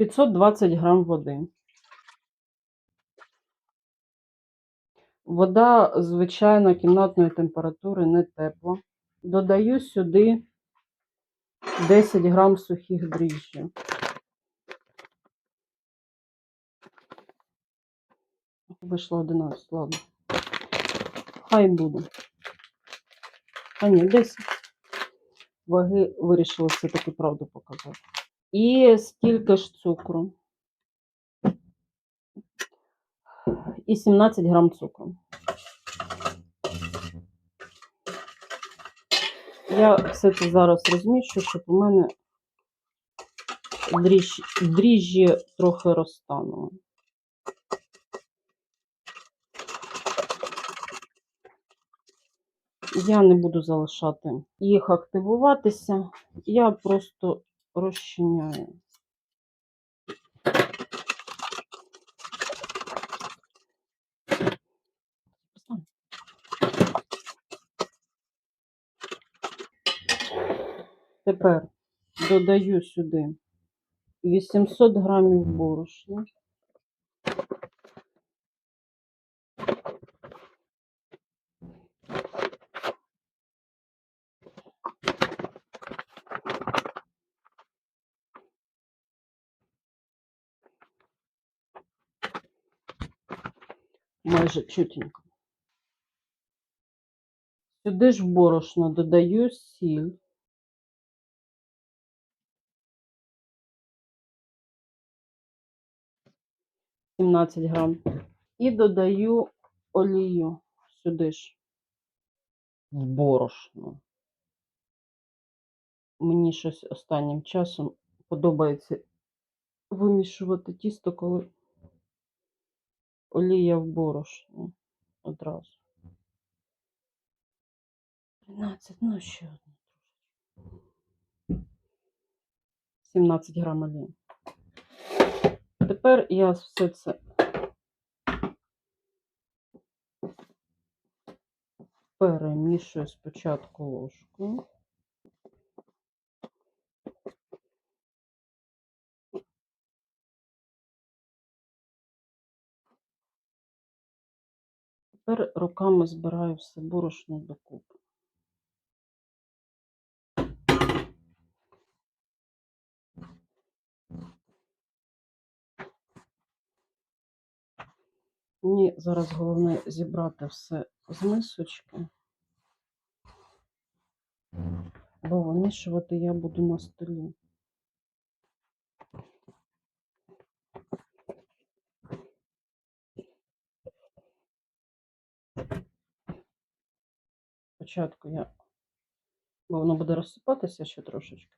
520 грам води. Вода, звичайно, кімнатної температури не тепла. Додаю сюди 10 грам сухих дріжджів. Вийшло 11, ладно. Хай буде. А ні, 10. Ваги вирішили все-таки правду показати. І скільки ж цукру? І 17 грам цукру. Я все це зараз розміщу, щоб у мене дріжджі, дріжджі трохи розтанули. Я не буду залишати їх активуватися, я просто розчиняю. Тепер додаю сюди 800 грамів борошна. Майже чутенько. Сюди ж борошно додаю сіль. Сімнадцять грам. І додаю олію сюди ж в борошно. Мені щось останнім часом подобається вимішувати тісто, коли олія в борошно одразу. 13, ну ще одне трошечки. 17 грам олії. Тепер я все це перемішую спочатку ложкою. Тепер руками збираю все борошно докупи. Мені зараз головне зібрати все з мисочки, бо вимішувати я буду на столі. Спочатку я, бо воно буде розсипатися ще трошечки.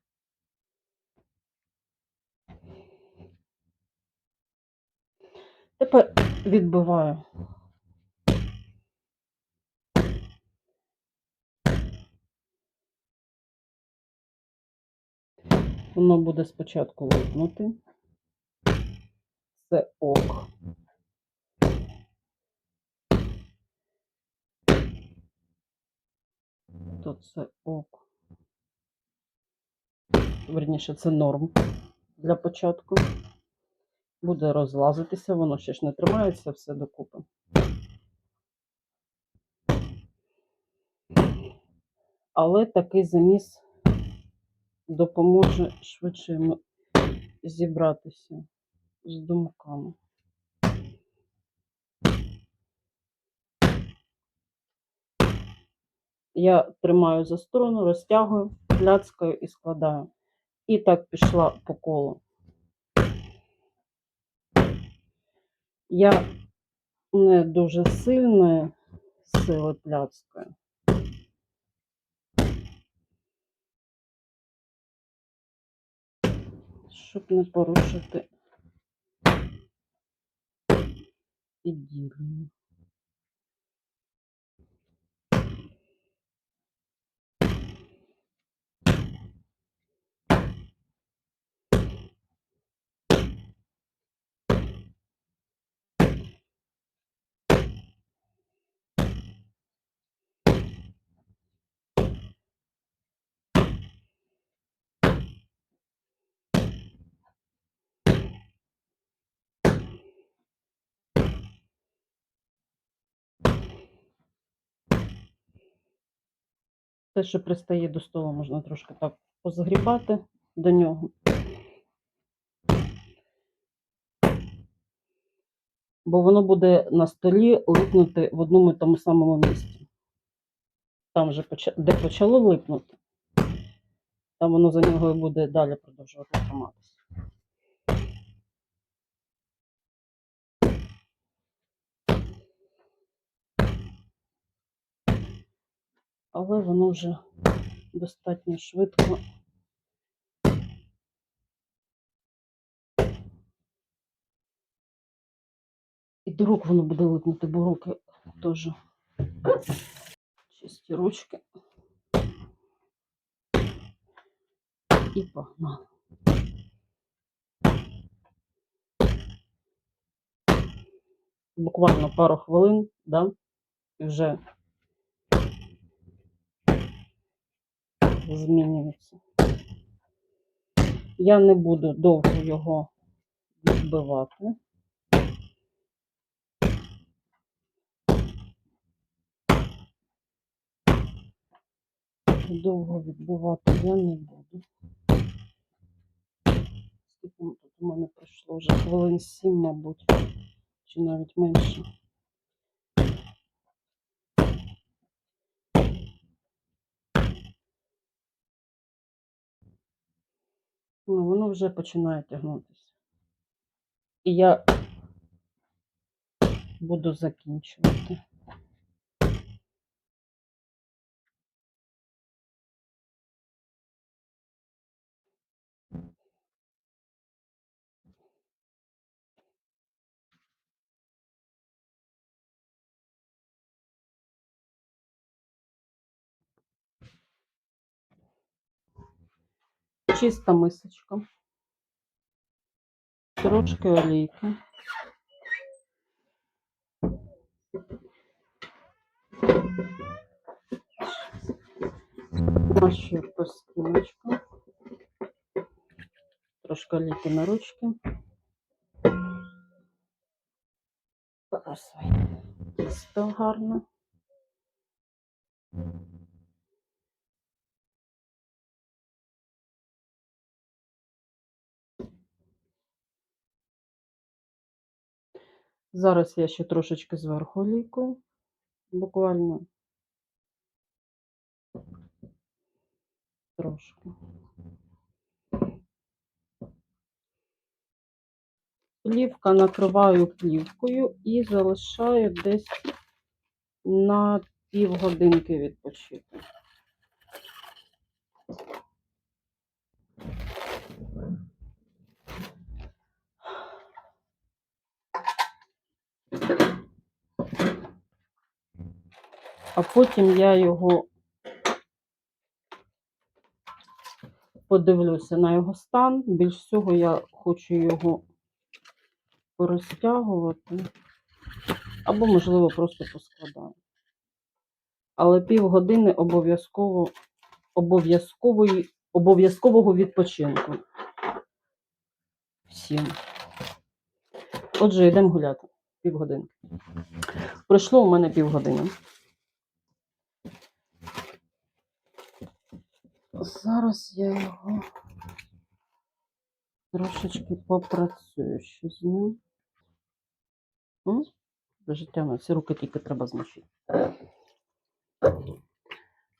Тепер відбиваю. Воно буде спочатку лопнути. Це ок. То це ок. Верніше, це норм для початку. Буде розлазитися, воно ще ж не тримається все докупи. Але такий заміс допоможе швидше зібратися з думками. Я тримаю за сторону, розтягую, пляцкаю і складаю. І так пішла по колу. Я не дуже сильної сили пляцкаю. Щоб не порушити іділію. Те, що пристає до столу, можна трошки так позагрібати до нього. Бо воно буде на столі липнути в одному і тому самому місці. Там вже де почало липнути, там воно за нього і буде далі продовжувати триматися. Але воно вже достатньо швидко. І до рук воно буде липнути, бо руки теж чисті ручки. І погнали. Буквально пару хвилин, да, і вже змінюється. Я не буду довго його відбивати. Довго відбивати я не буду. Скільки тут у мене пройшло вже хвилин сім, мабуть, чи навіть менше. Ну, воно вже починає тягнутися. І я буду закінчувати. Чиста мисочка. Трошки олійки. Нашу поскіночку. Трошки олійки на ручки. Зараз тісто гарне. Зараз я ще трошечки зверху олійкою. Буквально трошки. Плівка накриваю плівкою і залишаю десь на півгодинки відпочити. А потім я його подивлюся на його стан. Більш всього я хочу його порозтягувати. Або, можливо, просто поскладаю. Але півгодини обов'язково обов'язкової обов'язкового відпочинку. Всім. Отже, йдемо гуляти. Півгодинки. Пройшло у мене півгодини. Зараз я його трошечки попрацюю ще з ним. Тягне. Всі руки тільки треба змочити.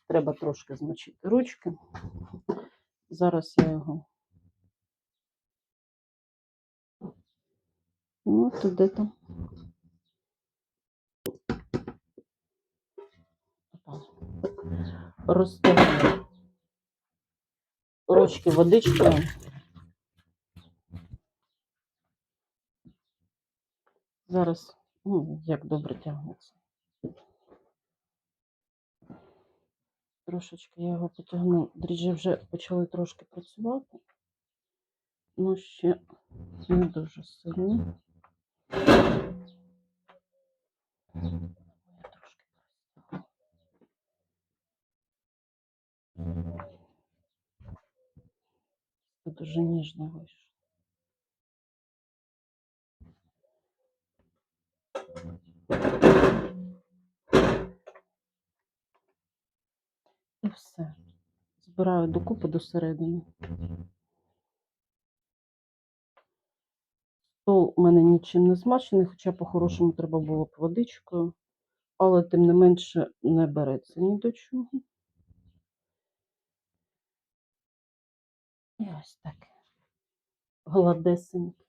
Треба трошки змочити ручки. Зараз я його. Ну, туди там. Розтягну ручки водичкою. Зараз, ну, як добре тягнеться. Трошечки я його потягну. Дріжджі вже почали трошки працювати. Ну, ще не дуже сильні. Я трошки перестала. Це дуже ніжно вийшло. І все. Збираю докупи до середини. Стол у мене нічим не змачений, хоча по-хорошому треба було б водичкою, але тим не менше не береться ні до чого. І ось таке. Гладесеньке,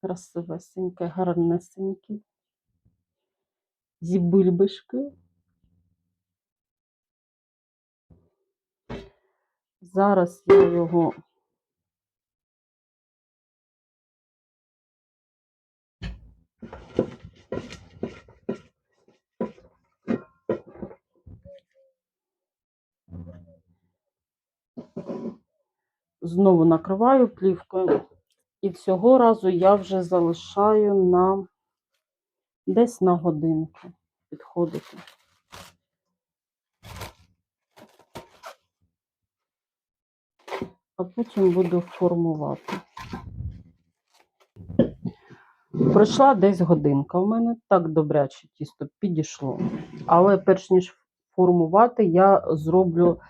красивесеньке, гарнесеньке. Зі бульбишкою. Зараз я його знову накриваю плівкою. І цього разу я вже залишаю на десь на годинку підходити. А потім буду формувати. Пройшла десь годинка у мене, так добряче тісто підійшло. Але перш ніж формувати, я зроблю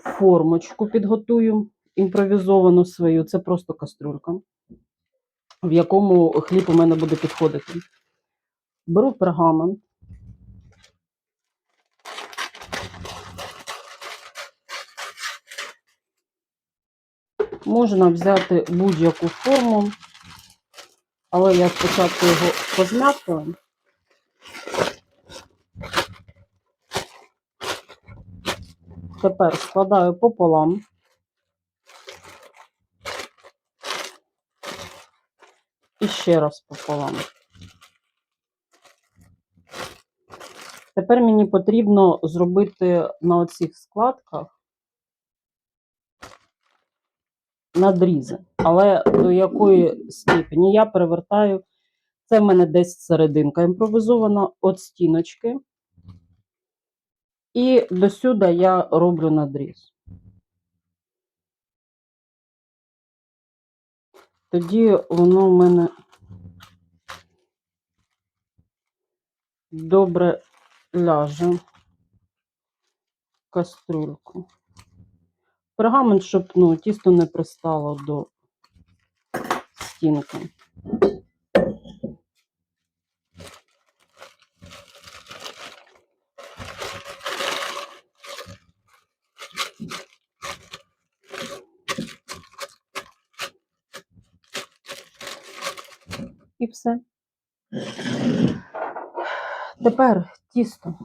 формочку, підготую імпровізовану свою. Це просто кастрюлька, в якому хліб у мене буде підходити. Беру пергамент. Можна взяти будь-яку форму, але я спочатку його позмякую. Тепер складаю пополам. І ще раз пополам. Тепер мені потрібно зробити на оцих складках надрізи. Але до якої степені я перевертаю, це в мене десь серединка імпровізована от стіночки. І до сюди я роблю надріз. Тоді воно в мене добре ляже в кастрюльку. Пергамент, щоб ну, тісто не пристало до стінки. І все. Тепер тісто.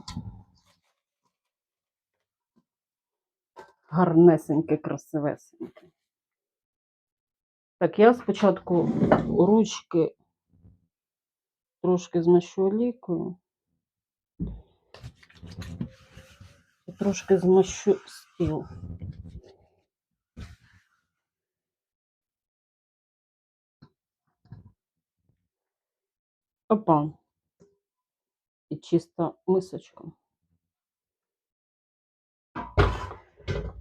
Гарнесеньке, красивесеньке. Так, я спочатку ручки трошки змащу олійкою. Трошки змащу стіл. Опа. І чиста мисочка.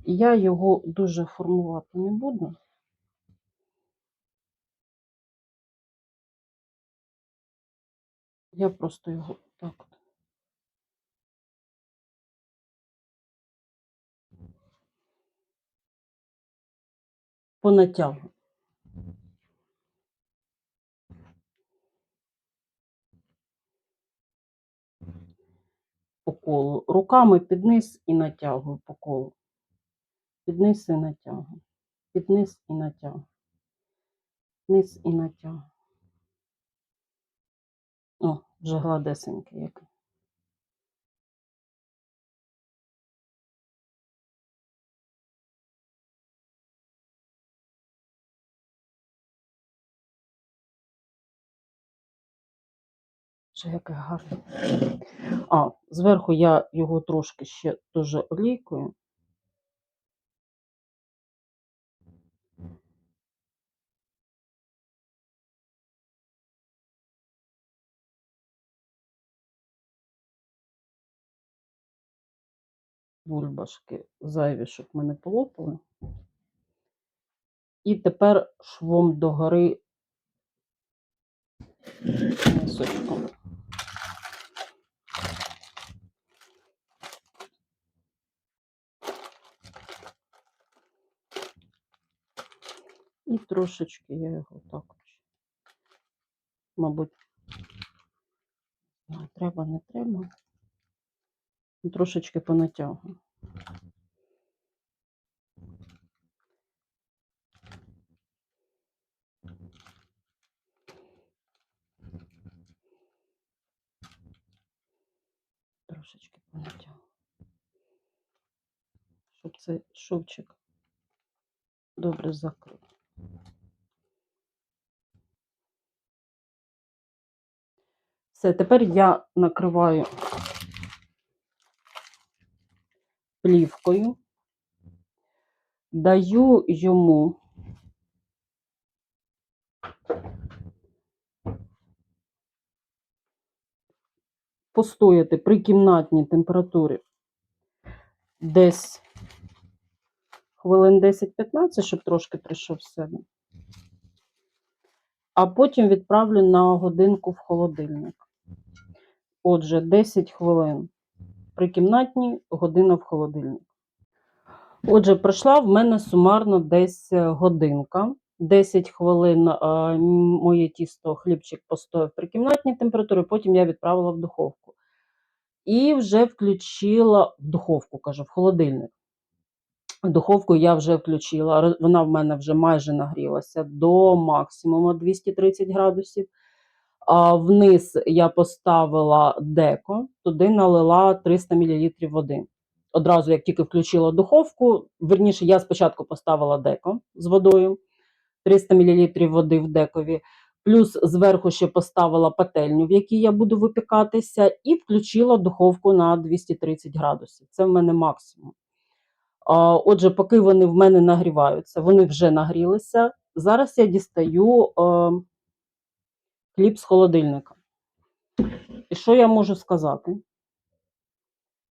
Я його дуже формувати не буду. Я просто його так от. По колу. Руками під низ і натягую по колу. Під низ і натягую. Під низ і натягую. Низ і натягую. О, вже гладесенький який. Вже яке гарне. А, зверху я його трошки ще дуже олійкою. Бульбашки зайві, щоб ми не полопали. І тепер швом догори носочком. І трошечки я його так, мабуть, треба, не треба. Трошечки понатягу. Щоб цей шовчик добре закрив. Все, тепер я накриваю плівкою, даю йому постояти при кімнатній температурі десь хвилин 10-15, щоб трошки прийшов в себе. А потім відправлю на годинку в холодильник. Отже, 10 хвилин при кімнатній, година в холодильник. Отже, пройшла в мене сумарно десь е, годинка. 10 хвилин моє тісто, хлібчик постояв при кімнатній температурі, потім я відправила в духовку. І вже включила в духовку, кажу, в холодильник. Духовку я вже включила. Вона в мене вже майже нагрілася до максимуму 230 градусів. А вниз я поставила деко, туди налила 300 мл води. Одразу, як тільки включила духовку, верніше, я спочатку поставила деко з водою, 300 мл води в декові, плюс зверху ще поставила пательню, в якій я буду випікатися, і включила духовку на 230 градусів. Це в мене максимум. Отже, поки вони в мене нагріваються, вони вже нагрілися. Зараз я дістаю хліб з холодильника. І що я можу сказати?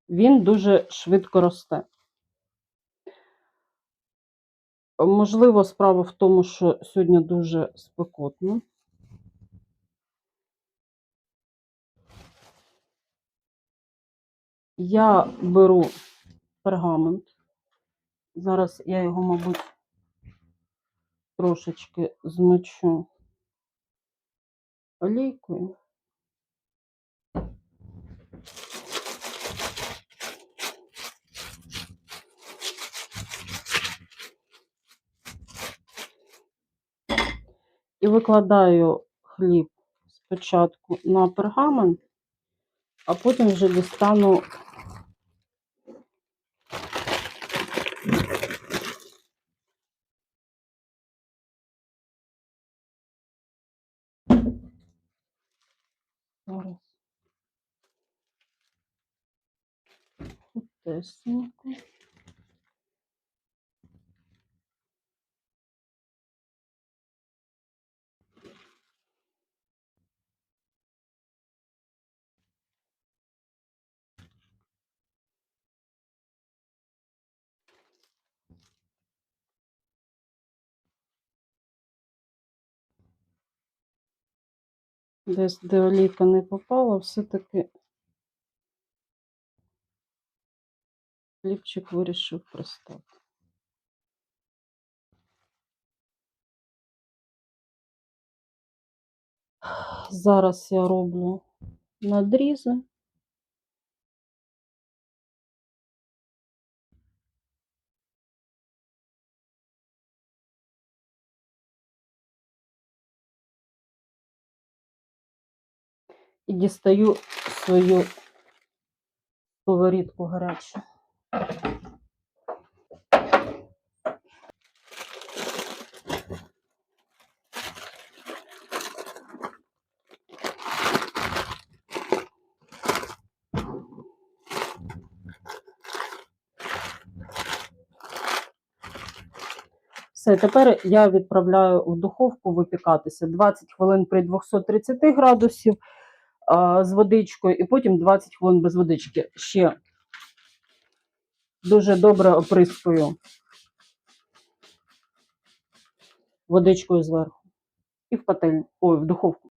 Він дуже швидко росте. Можливо, справа в тому, що сьогодні дуже спекотно. Я беру пергамент. Зараз я його, мабуть, трошечки змочу олійкою. І викладаю хліб спочатку на пергамент, а потім вже дістану зараз хутесенько. Десь де олійка не попала, все-таки хлібчик вирішив пристати. Зараз я роблю надрізи. І дістаю свою сковорідку гарячу. Все, тепер я відправляю в духовку випікатися 20 хвилин при 230 градусів а, з водичкою, і потім 20 хвилин без водички. Ще дуже добре оприскую водичкою зверху. І в пательню, ой, в духовку.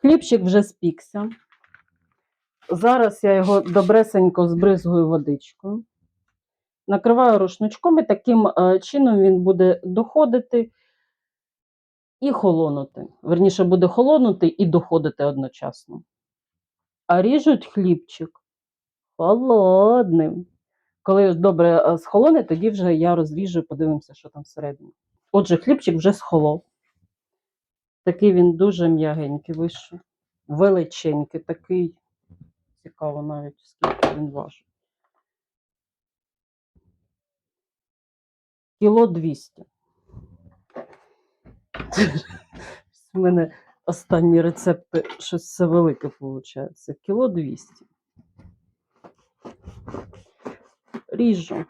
Хлібчик вже спікся. Зараз я його добресенько збризгую водичкою. Накриваю рушничком і таким е, чином він буде доходити і холонути. Верніше, буде холонути і доходити одночасно. А ріжуть хлібчик холодним. Коли добре е, схолоне, тоді вже я розріжу подивимося, що там всередині. Отже, хлібчик вже схолов. Такий він дуже м'ягенький вийшов. Величенький такий. Цікаво навіть, скільки він важить. Кіло 200. У мене останні рецепти щось все велике виходить. Кіло 200. Ріжу.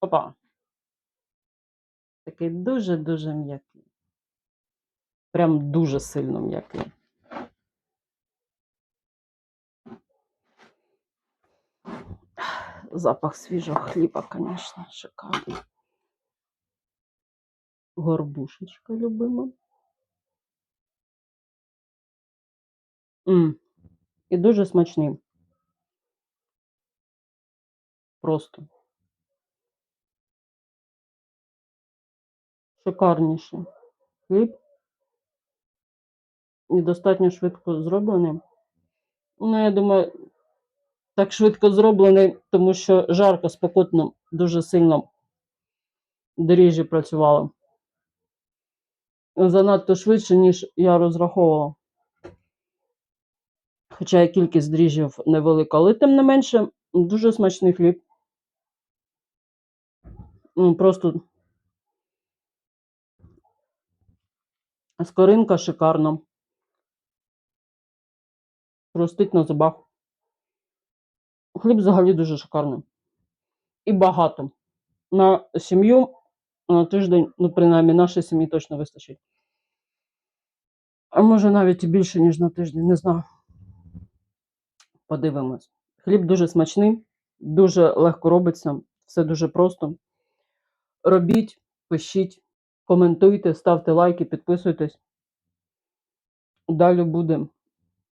Опа. Такий дуже-дуже м'який. Прям дуже сильно м'який. Запах свіжого хліба, звісно, шикарний. Горбушечка любима. М. І дуже смачний. Просто. Шикарніший хліб. І достатньо швидко зроблений. Ну, я думаю, так швидко зроблений, тому що жарко, спекотно, дуже сильно дріжджі працювали. Занадто швидше, ніж я розраховувала. Хоча і кількість дріжджів невелика, але тим не менше, дуже смачний хліб. Ну, Просто скоринка шикарна. Хрустить на зубах. Хліб взагалі дуже шикарний. І багато. На сім'ю на тиждень, ну, принаймні, нашій сім'ї точно вистачить. А може навіть і більше, ніж на тиждень, не знаю. Подивимось. Хліб дуже смачний, дуже легко робиться, все дуже просто. Робіть, пишіть, коментуйте, ставте лайки, підписуйтесь. Далі буде